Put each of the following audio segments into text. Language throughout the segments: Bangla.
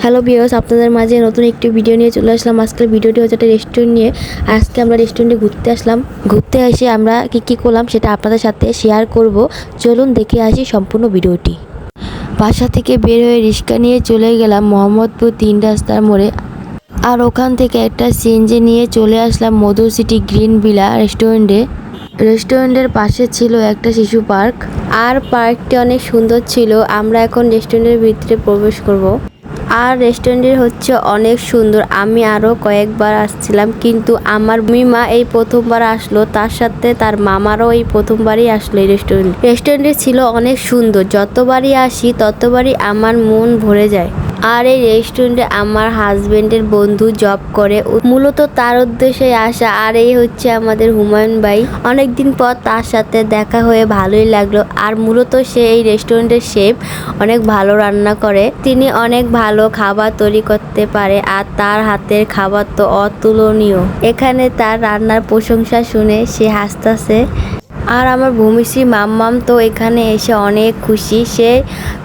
হ্যালো বিয়স আপনাদের মাঝে নতুন একটি ভিডিও নিয়ে চলে আসলাম। আজকের ভিডিওটি হচ্ছে একটা রেস্টুরেন্ট নিয়ে। আজকে আমরা রেস্টুরেন্টে ঘুরতে আসলাম। ঘুরতে এসে আমরা কী কী করলাম সেটা আপনাদের সাথে শেয়ার করব। চলুন দেখে আসি সম্পূর্ণ ভিডিওটি। বাসা থেকে বের হয়ে রিক্সা নিয়ে চলে গেলাম মোহাম্মদপুর তিন রাস্তার মোড়ে। আর ওখান থেকে একটা সিএনজি নিয়ে চলে আসলাম মধু সিটি গ্রিন ভিলা রেস্টুরেন্টে রেস্টুরেন্টের পাশে ছিল একটা শিশু পার্ক। আর পার্কটি অনেক সুন্দর ছিল। আমরা এখন রেস্টুরেন্টের ভিতরে প্রবেশ করব। আর রেস্টুরেন্টের হচ্ছে অনেক সুন্দর। আমি আরও কয়েকবার আসছিলাম, কিন্তু আমার মিমা এই প্রথমবার আসলো। তার সাথে তার মামারও এই প্রথমবারই আসলো এই রেস্টুরেন্ট। রেস্টুরেন্টে ছিল অনেক সুন্দর। যতবারই আসি, ততবারই আমার মন ভরে যায়। আর এই রেস্টুরেন্টে আমার হাজবেন্ডের বন্ধু জব করে। মূলত তার উদ্দেশ্যে আসা। আর এই হচ্ছে আমাদের হুমায়ুন ভাই। অনেকদিন পর তার সাথে দেখা হয়ে ভালোই লাগল। আর মূলত সে এই রেস্টুরেন্টের শেফ অনেক ভালো রান্না করে। তিনি অনেক ভালো খাবার তৈরি করতে পারে আর তার হাতের খাবার তো অতুলনীয়। এখানে তার রান্নার প্রশংসা শুনে সে হাসতাছে আর আমার ভূমিশ্রী মাম্মাম তো এখানে এসে অনেক খুশি। সে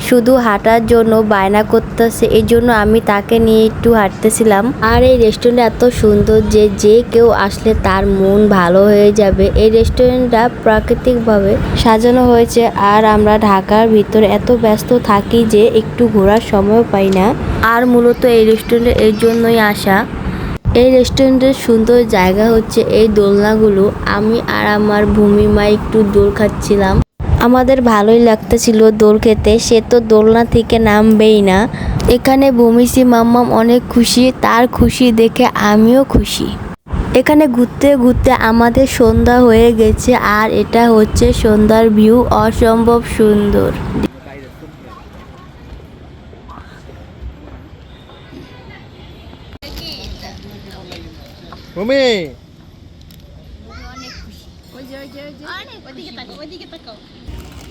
শুধু হাঁটার জন্য বায়না করতেছে, এই জন্য আমি তাকে নিয়ে একটু হাঁটতেছিলাম। আর এই রেস্টুরেন্ট এত সুন্দর যে যে কেউ আসলে তার মন ভালো হয়ে যাবে। এই রেস্টুরেন্টটা প্রাকৃতিকভাবে সাজানো হয়েছে। আর আমরা ঢাকার ভিতরে এত ব্যস্ত থাকি যে একটু ঘোরার সময়ও পাই না। আর মূলত এই রেস্টুরেন্টে এর জন্যই আসা। এই রেস্টুরেন্টের সুন্দর জায়গা হচ্ছে এই দোলনাগুলো। আমি আর আমার ভূমিমা একটু দোল খাচ্ছিলাম। আমাদের ভালোই লাগতেছিল দোল খেতে, সে তো দোলনা থেকে নামবেই না। এখানে ভূমিসি মাম্মাম অনেক খুশি, তার খুশি দেখে আমিও খুশি। এখানে ঘুরতে ঘুরতে আমাদের সন্ধ্যা হয়ে গেছে, আর এটা হচ্ছে সন্ধ্যার ভিউ অসম্ভব সুন্দর। ভূমি।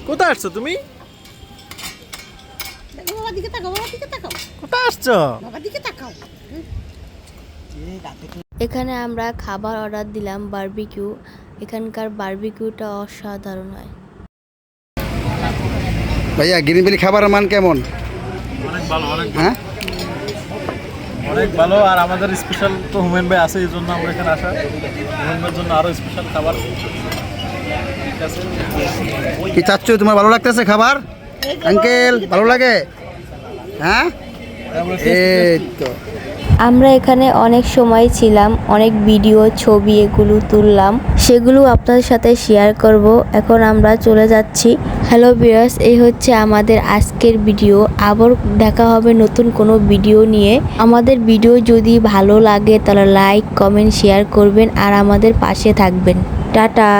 কোথায় আসছো তুমি? কোথায় আসছো? দিকে এখানে আমরা খাবার অর্ডার দিলাম বারবিকিউ। এখানকার বারবিকিউটা অসাধারণ হয়। ভাইয়া গ্রিন ভ্যালি খাবারের মান কেমন? অনেক ভালো অনেক হ্যাঁ? অনেক ভালো আর আমাদের স্পেশাল তো হুমেন ভাই আছে এই জন্য আমরা এখানে আসা। হুমেন ভাইয়ের জন্য আরও স্পেশাল খাবার। কি চাচ্ছ? তোমার ভালো লাগতেছে খাবার? আঙ্কেল ভালো লাগে? হ্যাঁ? এই তো। আমরা এখানে অনেক সময় ছিলাম অনেক ভিডিও ছবি এগুলো তুললাম। সেগুলো আপনাদের সাথে শেয়ার করব। এখন আমরা চলে যাচ্ছি হ্যালো বিয়ার্স এই হচ্ছে আমাদের আজকের ভিডিও। আবার দেখা হবে নতুন কোনো ভিডিও নিয়ে। আমাদের ভিডিও যদি ভালো লাগে তাহলে লাইক, কমেন্ট, শেয়ার করবেন আর আমাদের পাশে থাকবেন। টাটা।